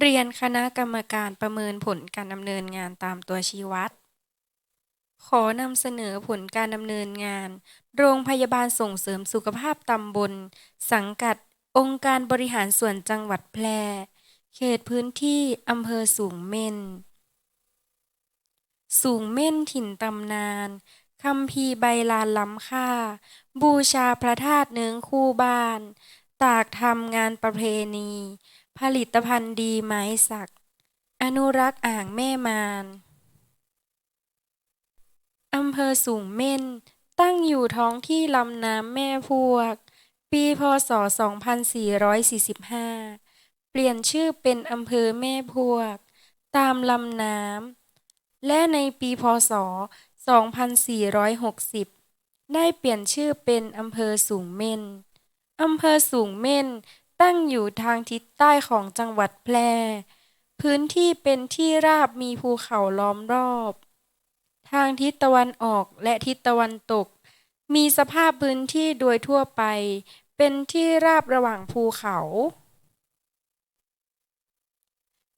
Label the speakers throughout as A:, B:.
A: เรียนคณะกรรมการประเมินผลการดำเนินงานตามตัวชี้วัด ขอนำเสนอผลการดำเนินงาน โรงพยาบาลส่งเสริมสุขภาพตำบล สังกัด องค์การบริหารส่วนจังหวัดแพร่ เขตพื้นที่อำเภอสูงเม่น สูงเม่นถิ่นตำนานคำพีใบลานล้ำค่า บูชาพระธาตุเนื้อคู่บ้าน ตากทำงานประเพณี ผลิตภัณฑ์ดีไม้สัก อนุรักษ์อ่างแม่มารอำเภอสูงเม่น ตั้งอยู่ท้องที่ลำน้ำแม่พวก ปีพศ 2445 เปลี่ยนชื่อเป็นอำเภอแม่พวก ตามลำน้ำ และในปีพศ 2460 ได้เปลี่ยนชื่อเป็นอำเภอสูงเม่นอำเภอสูงเม่น ตั้งอยู่ทางทิศใต้ของจังหวัดแพร่ พื้นที่เป็นที่ราบมีภูเขาล้อมรอบ ทางทิศตะวันออกและทิศตะวันตก มีสภาพพื้นที่โดยทั่วไป เป็นที่ราบระหว่างภูเขา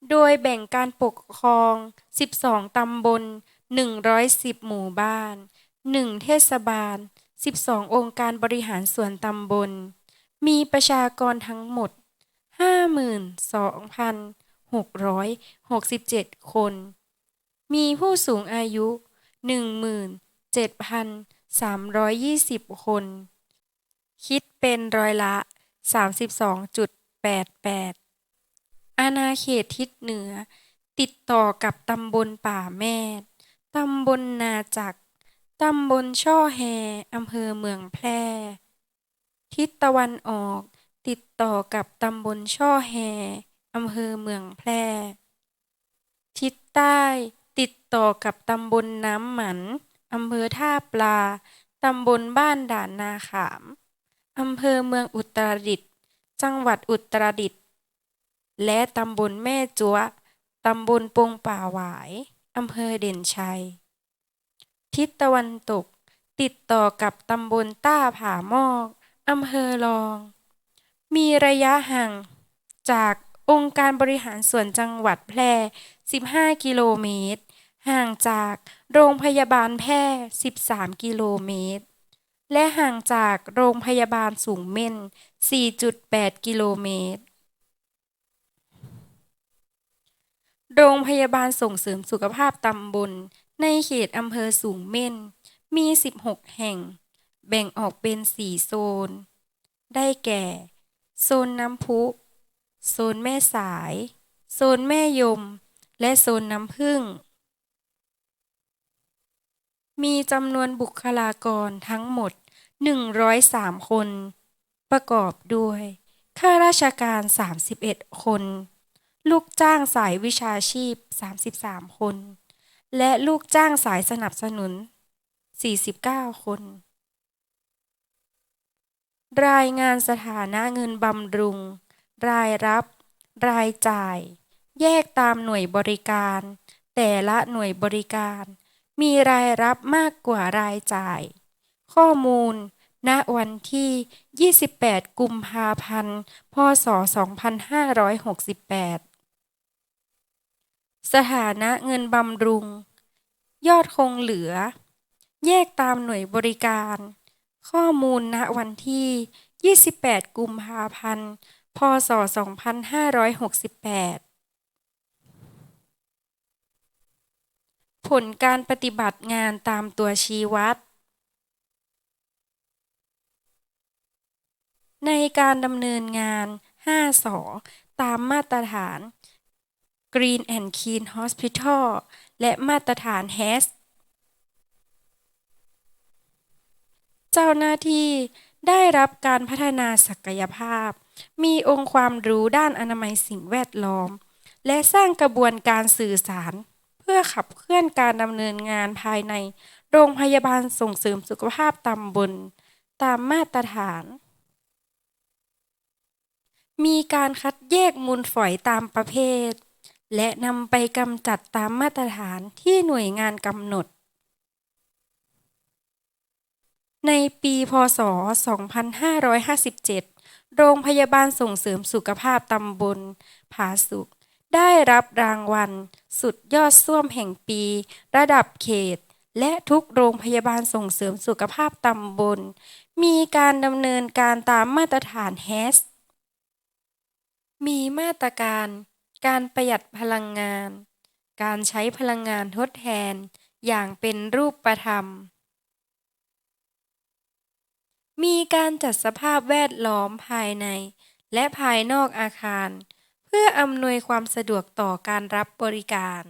A: โดยแบ่งการปกครอง 12 ตำบล 110 หมู่บ้าน 1 เทศบาล 12 องค์การบริหารส่วนตำบล มีประชากรทั้งหมด 52,667 คน มีผู้สูงอายุ 17,320 คน คิดเป็นร้อยละ 32.88 อาณาเขตทิศเหนือ ติดต่อกับตำบลป่าแมดตำบลนาจักตำบลช่อแฮอำเภอเมืองแพร่ ทิศตะวันออก ติดต่อกับตำบลช่อแฮอำเภอเมืองแพร่ ทิศใต้ติดต่อกับตำบลน้ำหมันอำเภอท่าปลา ตำบลบ้านด่านนาขาม อำเภอเมืองอุตรดิตถ์จังหวัดอุตรดิตถ์และตำบลแม่จัวตำบลปงป่าหวายอำเภอเด่นชัย ทิศตะวันตก ติดต่อกับตำบลต้าผามอก อำเภอรอง มีระยะห่างจากองค์การบริหารส่วนจังหวัดแพร่ 15 กิโลเมตร ห่างจากโรงพยาบาลแพร่ 13 กิโลเมตร และห่างจากโรงพยาบาลสูงเม่น 4.8 กิโลเมตร โรงพยาบาลส่งเสริมสุขภาพตำบลในเขตอำเภอสูงเม่น มี 16 แห่ง แบ่งออกเป็น4โซน ได้แก่ โซนน้ำพุ โซนแม่สาย โซนแม่ยม และโซนน้ำผึ้งมีจำนวนบุคลากรทั้งหมด 103 คน ประกอบด้วย ข้าราชการ 31 คน ลูกจ้างสายวิชาชีพ 33 คน และลูกจ้างสายสนับสนุน 49 คน รายงานสถานะเงินบำรุง รายรับ รายจ่าย แยกตามหน่วยบริการ แต่ละหน่วยบริการ มีรายรับมากกว่ารายจ่าย ข้อมูล ณ วันที่ 28 กุมภาพันธ์ พ.ศ.2568 สถานะเงินบำรุง ยอดคงเหลือ แยกตามหน่วยบริการ ข้อมูลณวันที่ 28 กุมภาพันธ์ พ.ศ.2568ผลการปฏิบัติงานตามตัวชี้วัด ในการดำเนินงาน 5สอตามมาตรฐาน Green and Clean Hospital และมาตรฐาน HACCP เจ้าหน้าที่ได้รับการพัฒนาศักยภาพ มีองค์ความรู้ด้านอนามัยสิ่งแวดล้อม และสร้างกระบวนการสื่อสาร เพื่อขับเคลื่อนการดำเนินงานภายใน โรงพยาบาลส่งเสริมสุขภาพตำบลตามมาตรฐาน มีการคัดแยกมูลฝอยตามประเภท และนำไปกำจัดตามมาตรฐานที่หน่วยงานกำหนด ในปีพ.ศ.2557 โรงพยาบาลส่งเสริมสุขภาพตำบลผาสุกได้รับรางวัล สุดยอดส้วมแห่งปี ระดับเขต และทุกโรงพยาบาลส่งเสริมสุขภาพตำบล มีการดำเนินการตามมาตรฐานแฮสมีมาตรการ การประหยัดพลังงาน การใช้พลังงานทดแทน อย่างเป็นรูปธรรม มีการจัดสภาพแวดล้อมภายใน และภายนอกอาคาร เพื่ออำนวยความสะดวกต่อการรับบริการ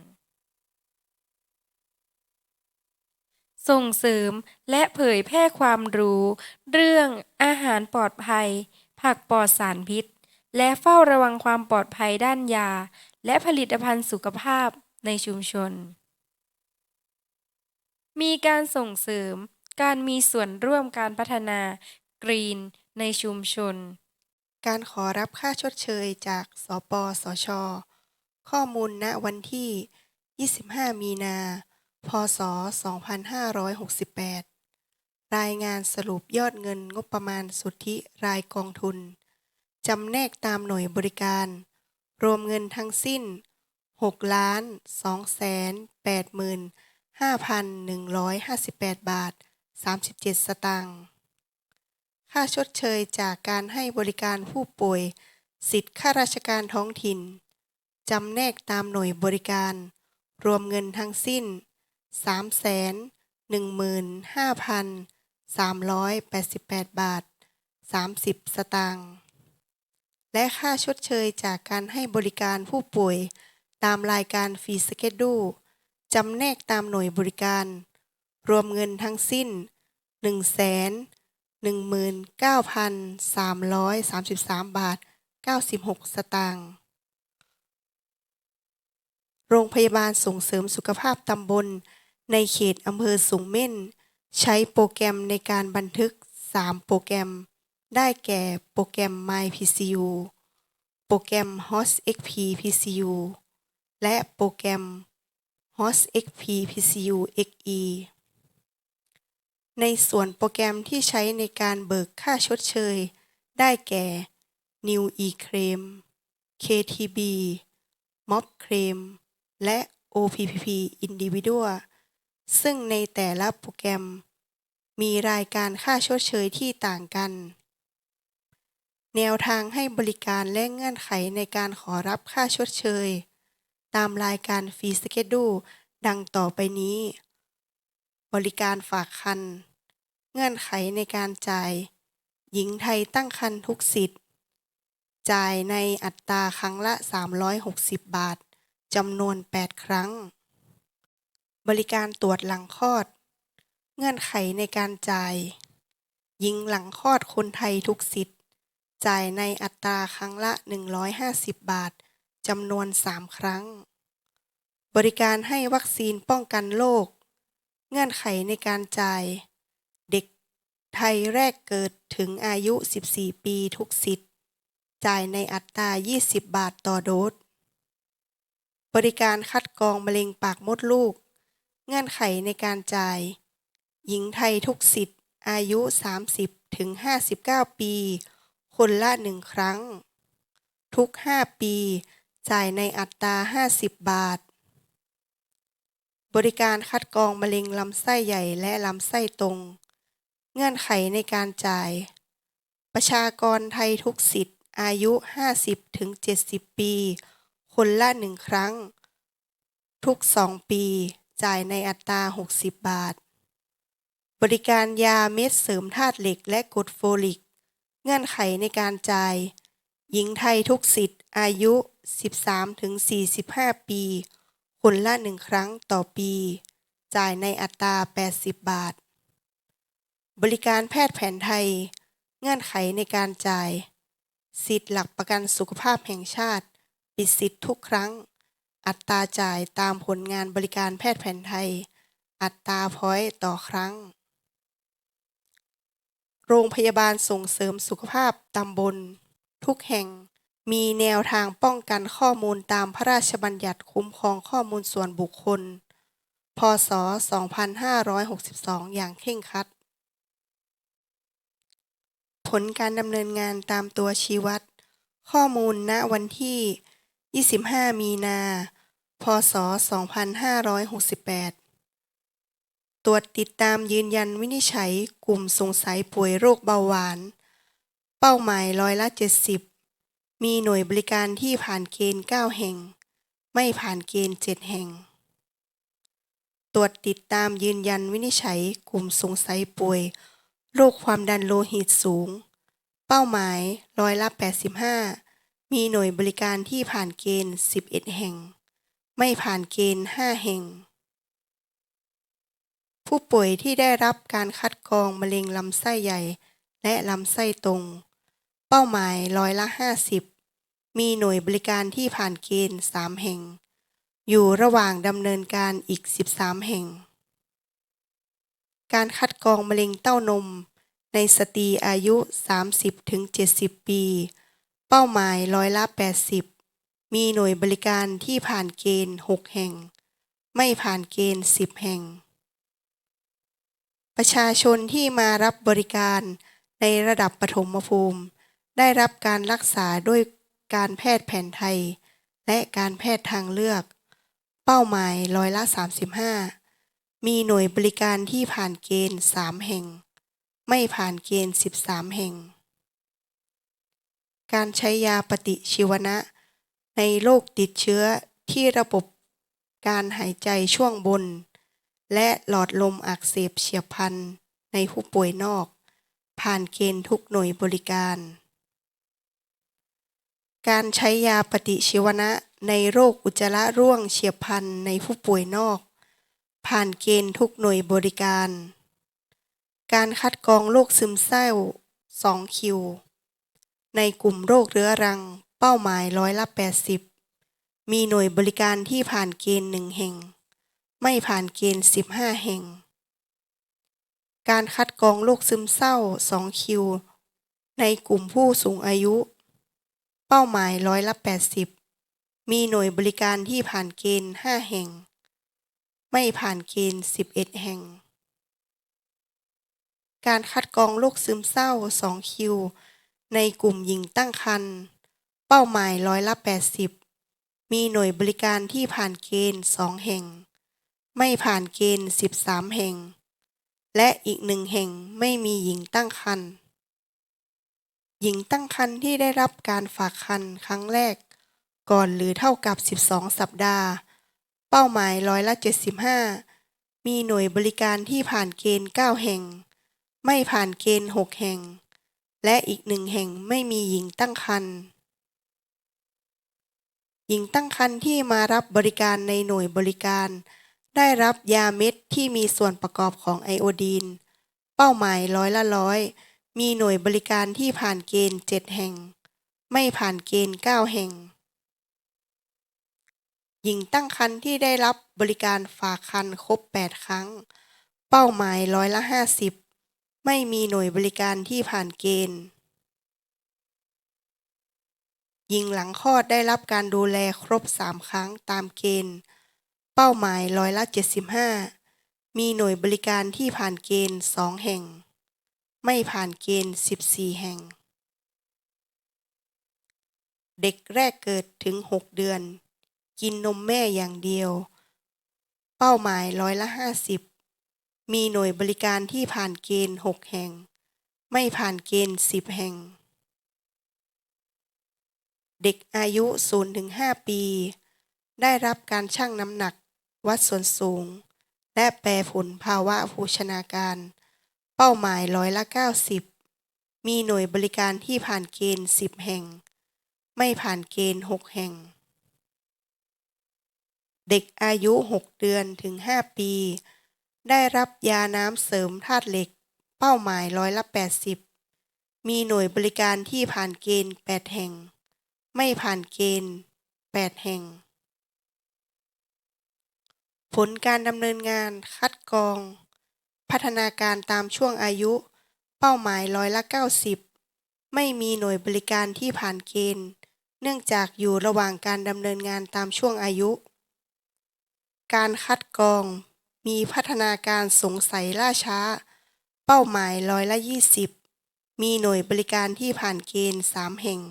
A: ส่งเสริมและเผยแพร่ความรู้ เรื่องอาหารปลอดภัย ผักปลอดสารพิษ และเฝ้าระวังความปลอดภัยด้านยา และผลิตภัณฑ์สุขภาพในชุมชน มีการส่งเสริม การมีส่วนร่วมการพัฒนากรีนในชุมชน
B: การขอรับค่าชดเชยจาก สปสช ข้อมูลณวันที่ 25 มีนา พศ 2568 รายงานสรุปยอดเงินงบประมาณสุทธิรายกองทุน จำแนกตามหน่วยบริการ รวมเงินทั้งสิ้น 6 ล้าน2แสน8หมื่น5,158 บาท 37 สตางค์ ค่าชดเชยจากการให้บริการผู้ป่วย สิทธิข้าราชการท้องถิ่น จำแนกตามหน่วยบริการ รวมเงินทั้งสิ้น 315,388 บาท 30 สตางค์ และค่าชดเชยจากการให้บริการผู้ป่วย ตามรายการฟรีสเกดูจำแนกตามหน่วยบริการ รวมเงินทั้งสิ้น1แสน19,333 บาท 96 สตางค์ โรงพยาบาลส่งเสริมสุขภาพตำบล ในเขตอำเภอสูงเม่น ใช้โปรแกรมในการบันทึก 3 โปรแกรม ได้แก่โปรแกรม MyPCU โปรแกรม HostXPPCU และโปรแกรม HostXPPCUXE ในส่วนโปรแกรมที่ใช้ในการเบิกค่าชดเชย ได้แก่ New eClaim KTB Mob Claim และ OPPP Individual ซึ่งในแต่ละโปรแกรม มีรายการค่าชดเชยที่ต่างกัน แนวทางให้บริการและเงื่อนไขในการขอรับค่าชดเชย ตามรายการฟรีสเกดูดังต่อไปนี้ บริการฝากคัน เงื่อนไขในการจ่าย หญิงไทยตั้งครรภ์ทุกสิทธิ์ จ่ายในอัตราครั้งละ 360 บาท จำนวน 8 ครั้ง บริการตรวจหลังคลอด เงื่อนไขในการจ่าย หญิงหลังคลอดคนไทยทุกสิทธิ์ จ่ายในอัตราครั้งละ 150 บาท จำนวน 3 ครั้ง บริการให้วัคซีนป้องกันโรค เงื่อนไขในการจ่าย เด็กไทยแรกเกิดถึงอายุ 14 ปีทุกสิทธิ์ จ่ายในอัตรา 20 บาทต่อโดส บริการคัดกรองมะเร็งปากมดลูก เงื่อนไขในการจ่าย หญิงไทยทุกสิทธิ์ อายุ 30 ถึง 59 ปี คนละ1ครั้ง ทุก 5 ปี จ่ายในอัตรา 50 บาท บริการคัดกรองมะเร็งลำไส้ใหญ่และลำไส้ตรง เงื่อนไขในการจ่าย ประชากรไทยทุกสิทธิ์ อายุ 50ถึง70 ปี คนละ1ครั้ง ทุก 2 ปี จ่ายในอัตรา 60 บาท บริการยาเม็ดเสริมธาตุเหล็กและกรดโฟลิก เงื่อนไขในการจ่าย หญิงไทยทุกสิทธิ์ อายุ 13ถึง45 ปี คนละ1ครั้งต่อปี จ่ายในอัตรา 80 บาท บริการแพทย์แผนไทย เงื่อนไขในการจ่าย สิทธิ์หลักประกันสุขภาพแห่งชาติ ปิดสิทธิ์ทุกครั้ง อัตราจ่ายตามผลงานบริการแพทย์แผนไทย อัตราพอยต์ต่อครั้ง โรงพยาบาลส่งเสริมสุขภาพตำบล ทุกแห่ง มีแนวทางป้องกันข้อมูลตามพระราชบัญญัติคุ้มครองข้อมูลส่วนบุคคล พ.ศ.2562 อย่างเคร่งครัด ผลการดำเนินงานตามตัวชี้วัด ข้อมูลณวันที่ 25 มีนา พศ 2568 ตรวจติดตามยืนยันวินิจฉัยกลุ่มสงสัยป่วยโรคเบาหวาน เป้าหมายร้อยละ 70 มีหน่วยบริการที่ผ่านเกณฑ์ 9 แห่ง ไม่ผ่านเกณฑ์ 7 แห่ง ตรวจติดตามยืนยันวินิจฉัยกลุ่มสงสัยป่วย โรคความดันโลหิตสูง เป้าหมายร้อยละ85 มีหน่วยบริการที่ผ่านเกณฑ์ 11 แห่ง ไม่ผ่านเกณฑ์ 5 แห่ง ผู้ป่วยที่ได้รับการคัดกรองมะเร็งลำไส้ใหญ่และลำไส้ตรง เป้าหมายร้อยละ 50 มีหน่วยบริการที่ผ่านเกณฑ์ 3 แห่ง อยู่ระหว่างดำเนินการอีก 13 แห่ง การคัดกรองมะเร็งเต้านม ในสตรีอายุ 30-70 ปี เป้าหมายร้อยละ 80 มีหน่วยบริการที่ผ่านเกณฑ์ 6 แห่ง ไม่ผ่านเกณฑ์ 10 แห่ง ประชาชนที่มารับบริการในระดับปฐมภูมิ ได้รับการรักษาด้วยการแพทย์แผนไทย และการแพทย์ทางเลือก เป้าหมายร้อยละ 35 มีหน่วยบริการที่ผ่านเกณฑ์ 3 แห่ง ไม่ผ่านเกณฑ์ 13 แห่ง การใช้ยาปฏิชีวนะ ในโรคติดเชื้อที่ระบบการหายใจช่วงบน และหลอดลมอักเสบเฉียบพลันในผู้ป่วยนอก ผ่านเกณฑ์ทุกหน่วยบริการ การใช้ยาปฏิชีวนะในโรคอุจจาระร่วงเฉียบพลันในผู้ป่วยนอก ผ่านเกณฑ์ทุกหน่วยบริการ การคัดกรองโรคซึมเศร้า 2 คิว ในกลุ่มโรคเรื้อรัง เป้าหมายร้อยละ 80 มีหน่วยบริการที่ผ่านเกณฑ์หนึ่งแห่ง ไม่ผ่านเกณฑ์ 15 แห่ง การคัดกรองโรคซึมเศร้า 2 คิว ในกลุ่มผู้สูงอายุ เป้าหมายร้อยละ 80 มีหน่วยบริการที่ผ่านเกณฑ์ 5 แห่ง ไม่ผ่านเกณฑ์ 11 แห่ง การคัดกรองโรคซึมเศร้า 2 คิว ในกลุ่มหญิงตั้งครรภ์เป้าหมายร้อยละ 80 มีหน่วยบริการที่ผ่านเกณฑ์ 2 แห่ง ไม่ผ่านเกณฑ์ 13 แห่ง และอีกหนึ่งแห่งไม่มีหญิงตั้งครรภ์ หญิงตั้งครรภ์ที่ได้รับการฝากครรภ์ครั้งแรก ก่อนหรือเท่ากับ 12 สัปดาห์ เป้าหมายร้อยละ 75 มีหน่วยบริการที่ผ่านเกณฑ์ 9 แห่ง ไม่ผ่านเกณฑ์ 6 แห่ง และอีกหนึ่งแห่งไม่มีหญิงตั้งครรภ์หญิงตั้งครรภ์ที่มารับบริการในหน่วยบริการ ได้รับยาเม็ดที่มีส่วนประกอบของไอโอดีน เป้าหมายร้อยละร้อย มีหน่วยบริการที่ผ่านเกณฑ์7แห่ง ไม่ผ่านเกณฑ์9แห่ง หญิงตั้งครรภ์ที่ได้รับบริการฝากครรภ์ครบ 8 ครั้ง เป้าหมายร้อยละ 50 ไม่มีหน่วยบริการที่ผ่านเกณฑ์ หญิงหลังคลอดได้รับการดูแลครบ 3 ครั้งตามเกณฑ์ เป้าหมายร้อยละ 75 มีหน่วยบริการที่ผ่านเกณฑ์ 2 แห่ง ไม่ผ่านเกณฑ์ 14 แห่ง เด็กแรกเกิดถึง 6 เดือน กินนมแม่อย่างเดียว เป้าหมายร้อยละ 50 มีหน่วยบริการที่ผ่านเกณฑ์ 6 แห่ง ไม่ผ่านเกณฑ์ 10 แห่ง เด็กอายุ 0-5 ปี ได้รับการชั่งน้ำหนัก วัดส่วนสูง และแปรผลภาวะโภชนาการ เป้าหมายร้อยละ 90 มีหน่วยบริการที่ผ่านเกณฑ์ 10 แห่ง ไม่ผ่านเกณฑ์ 6 แห่ง เด็กอายุ 6 เดือนถึง 5 ปี ได้รับยาน้ำเสริมธาตุเหล็ก เป้าหมายร้อยละ 80 มีหน่วยบริการที่ผ่านเกณฑ์ 8 แห่ง ไม่ผ่านเกณฑ์ 8 แห่ง ผลการดำเนินงานคัดกรอง พัฒนาการตามช่วงอายุ เป้าหมายร้อยละ 90 ไม่มีหน่วยบริการที่ผ่านเกณฑ์ เนื่องจากอยู่ระหว่างการดำเนินงานตามช่วงอายุ การคัดกรอง มีพัฒนาการสงสัยล่าช้า เป้าหมายร้อยละ 20 มีหน่วยบริการที่ผ่านเกณฑ์ 3 แห่ง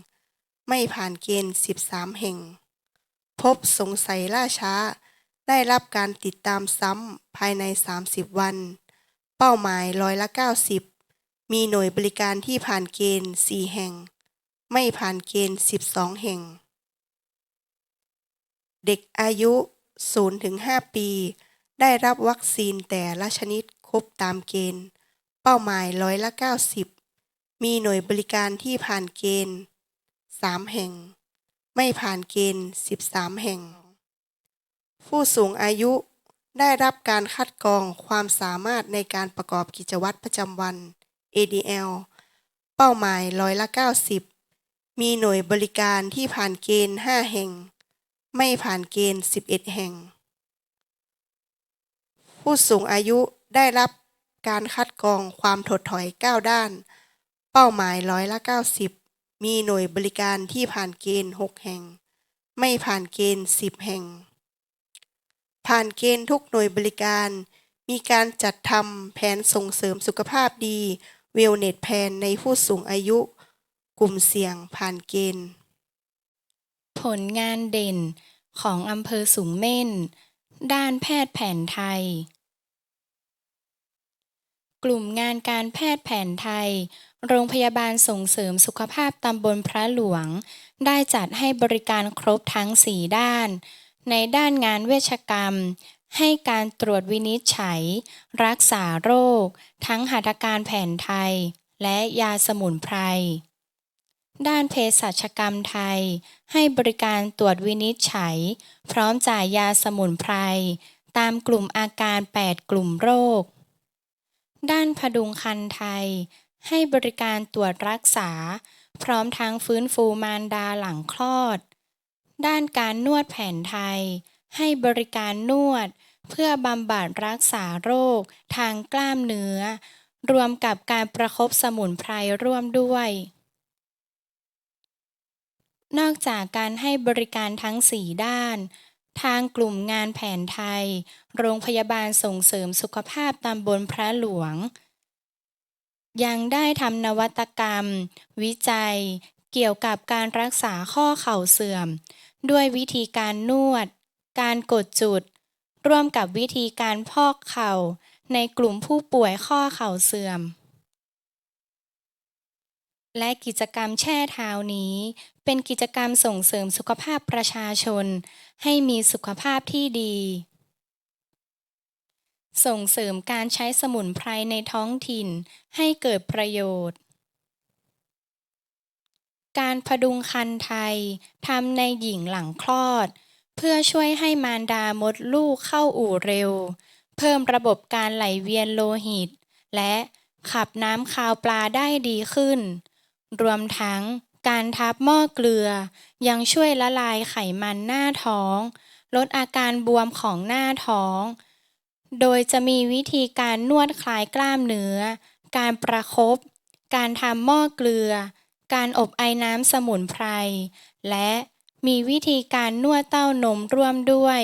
B: ไม่ผ่านเกณฑ์ 13 แห่ง พบสงสัยล่าช้า ได้รับการติดตามซ้ำภายใน 30 วัน เป้าหมายร้อยละ 90 มีหน่วยบริการที่ผ่านเกณฑ์ 4 แห่ง ไม่ผ่านเกณฑ์ 12 แห่ง เด็กอายุ 0-5 ปี ได้รับวัคซีนแต่ละชนิดครบตามเกณฑ์ เป้าหมายร้อยละ 90 มีหน่วยบริการที่ผ่านเกณฑ์ 3 แห่ง ไม่ผ่านเกณฑ์ 13 แห่ง ผู้สูงอายุ ได้รับการคัดกรองความสามารถในการประกอบกิจวัตรประจำวัน ADL เป้าหมายร้อยละ 90 มีหน่วยบริการที่ผ่านเกณฑ์ 5 แห่ง ไม่ผ่านเกณฑ์ 11 แห่ง ผู้สูงอายุได้รับการคัดกรองความถดถอย 9 ด้าน เป้าหมายร้อยละ 90 มีหน่วยบริการที่ผ่านเกณฑ์ 6 แห่ง ไม่ผ่านเกณฑ์ 10 แห่ง ผ่านเกณฑ์ทุกหน่วยบริการ มีการจัดทำแผนส่งเสริมสุขภาพดีเวลเน็ตแพนในผู้สูงอายุ กลุ่มเสี่ยงผ่านเกณฑ์
C: ผลงานเด่นของอำเภอสูงเม่น ด้านแพทย์แผนไทย กลุ่มงานการแพทย์แผนไทย โรงพยาบาลส่งเสริมสุขภาพตำบลพระหลวง ได้จัดให้บริการครบทั้ง 4 ด้าน ในด้านงานเวชกรรม ให้การตรวจวินิจฉัย รักษาโรค ทั้งหัตถการแผนไทย และยาสมุนไพร ด้านเภสัชกรรมไทย ให้บริการตรวจวินิจฉัย พร้อมจ่ายยาสมุนไพร ตามกลุ่มอาการ 8 กลุ่มโรค ด้านพดุงคันไทย ให้บริการตรวจรักษา พร้อมทั้งฟื้นฟูมารดาหลังคลอด ด้านการนวดแผนไทย ให้บริการนวด เพื่อบำบัดรักษาโรค ทางกล้ามเนื้อ รวมกับการประคบสมุนไพรร่วมด้วย นอกจากการให้บริการทั้ง 4 ด้านทางกลุ่มงานแผนไทย โรงพยาบาลส่งเสริมสุขภาพตำบลพระหลวง ยังได้ทำนวัตกรรม วิจัย เกี่ยวกับการรักษาข้อเข่าเสื่อม ด้วยวิธีการนวด การกดจุด ร่วมกับวิธีการพอกเข่า ในกลุ่มผู้ป่วยข้อเข่าเสื่อม และกิจกรรมแช่เท้านี้ เป็นกิจกรรมส่งเสริมสุขภาพประชาชน ให้มีสุขภาพที่ดี ส่งเสริมการใช้สมุนไพรในท้องถิ่นให้เกิดประโยชน์ การพดุงคันไทยทำในหญิงหลังคลอด เพื่อช่วยให้มารดามดลูกเข้าอู่เร็ว เพิ่มระบบการไหลเวียนโลหิต และขับน้ำคาวปลาได้ดีขึ้น รวมทั้งการทับหม้อเกลือ ยังช่วยละลายไขมันหน้าท้อง ลดอาการบวมของหน้าท้อง โดยจะมีวิธีการนวดคลายกล้ามเนื้อ การประคบการทำหม้อเกลือ การอบไอน้ำสมุนไพร และมีวิธีการนวดเต้านมร่วมด้วย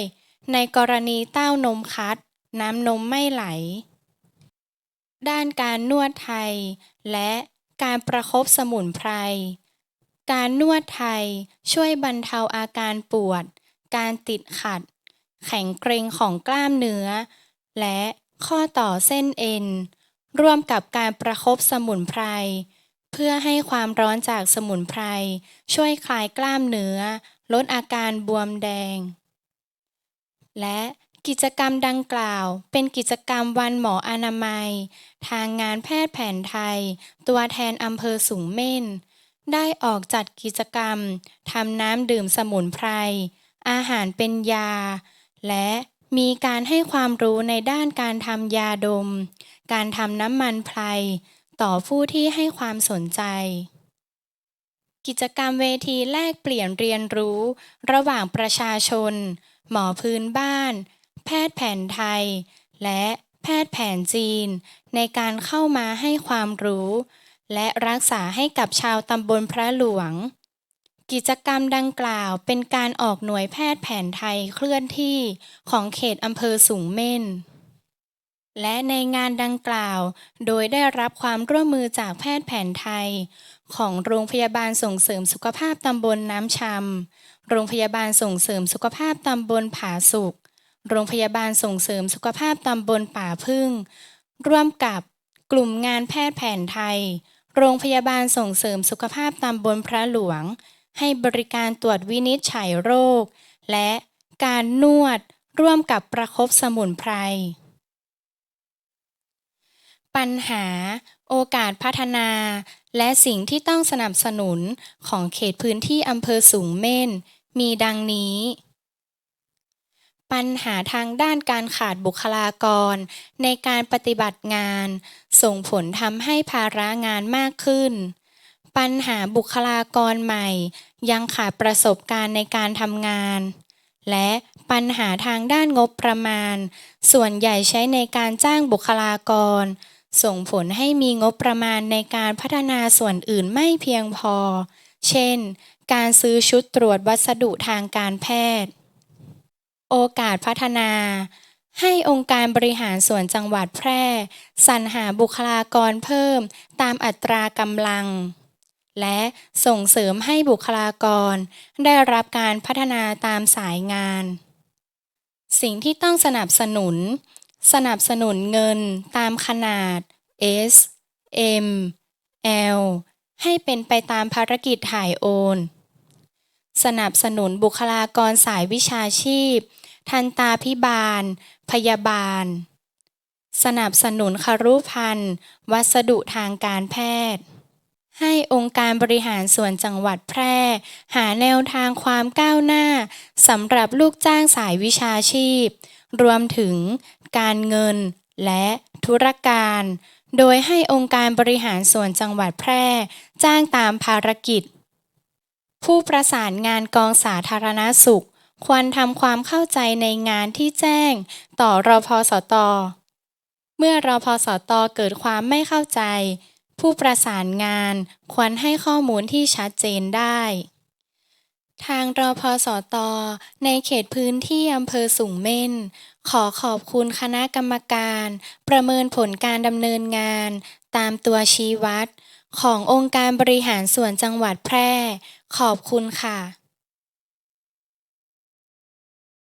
C: ในกรณีเต้านมคัด น้ำนมไม่ไหล ด้านการนวดไทย และการประคบสมุนไพร การนวดไทยช่วยบรรเทาอาการปวด การติดขัด แข็งเกร็งของกล้ามเนื้อ และข้อต่อเส้นเอ็น ร่วมกับการประคบสมุนไพร เพื่อให้ความร้อนจากสมุนไพร ช่วยคลายกล้ามเนื้อ ลดอาการบวมแดง และกิจกรรมดังกล่าว เป็นกิจกรรมวันหมออนามัย ทางงานแพทย์แผนไทย ตัวแทนอำเภอสูงเม่น ได้ออกจัดกิจกรรมทำน้ำดื่มสมุนไพร อาหารเป็นยา และมีการให้ความรู้ในด้านการทำยาดม การทำน้ำมันไพร ต่อผู้ที่ให้ความสนใจ กิจกรรมเวทีแลกเปลี่ยนเรียนรู้ ระหว่างประชาชน หมอพื้นบ้าน แพทย์แผนไทย และแพทย์แผนจีน ในการเข้ามาให้ความรู้ และรักษาให้กับชาวตำบลพระหลวง กิจกรรมดังกล่าวเป็นการออกหน่วยแพทย์แผนไทยเคลื่อนที่ของเขตอำเภอสูงเม่น และในงานดังกล่าว โดยได้รับความร่วมมือจากแพทย์แผนไทย ของโรงพยาบาลส่งเสริมสุขภาพตำบลน้ำชำโรงพยาบาลส่งเสริมสุขภาพตำบลผาสุก โรงพยาบาลส่งเสริมสุขภาพตำบลป่าพึ่ง ร่วมกับกลุ่มงานแพทย์แผนไทย โรงพยาบาลส่งเสริมสุขภาพตำบลพระหลวง ให้บริการตรวจวินิจฉัยโรค และการนวดร่วมกับประคบสมุนไพร ปัญหา โอกาสพัฒนา และสิ่งที่ต้องสนับสนุนของเขตพื้นที่อำเภอสูงเม่น มีดังนี้ ปัญหาทางด้านการขาดบุคลากร ในการปฏิบัติงาน ส่งผลทำให้ภาระงานมากขึ้น ปัญหาบุคลากรใหม่ ยังขาดประสบการณ์ในการทำงาน และปัญหาทางด้านงบประมาณ ส่วนใหญ่ใช้ในการจ้างบุคลากร ส่งผลให้มีงบประมาณในการพัฒนาส่วนอื่นไม่เพียงพอ เช่น การซื้อชุดตรวจวัสดุทางการแพทย์ โอกาสพัฒนา ให้องค์การบริหารส่วนจังหวัดแพร่ สรรหาบุคลากรเพิ่มตามอัตรากำลัง และส่งเสริมให้บุคลากร ได้รับการพัฒนาตามสายงาน สิ่งที่ต้องสนับสนุน สนับสนุนเงินตามขนาด S M L ให้เป็นไปตามภารกิจถ่ายโอน สนับสนุนบุคลากรสายวิชาชีพ ทันตาพิบาล พยาบาล สนับสนุนครุพันธ์วัสดุทางการแพทย์ ให้องค์การบริหารส่วนจังหวัดแพร่ หาแนวทางความก้าวหน้าสำหรับลูกจ้างสายวิชาชีพ รวมถึง การเงิน และธุรการ โดยให้องค์การบริหารส่วนจังหวัดแพร่จ้างตามภารกิจ ผู้ประสานงานกองสาธารณสุข ควรทำความเข้าใจในงานที่แจ้ง ต่อรอพสต เมื่อรอพสตเกิดความไม่เข้าใจ ผู้ประสานงานควรให้ข้อมูลที่ชัดเจนได้ ทางรอพสต ในเขตพื้นที่อำเภอสูงเม่น ขอขอบคุณคณะกรรมการ ประเมินผลการดำเนินงาน ตามตัวชี้วัด ขององค์การบริหารส่วนจังหวัดแพร่ ขอบคุณค่ะ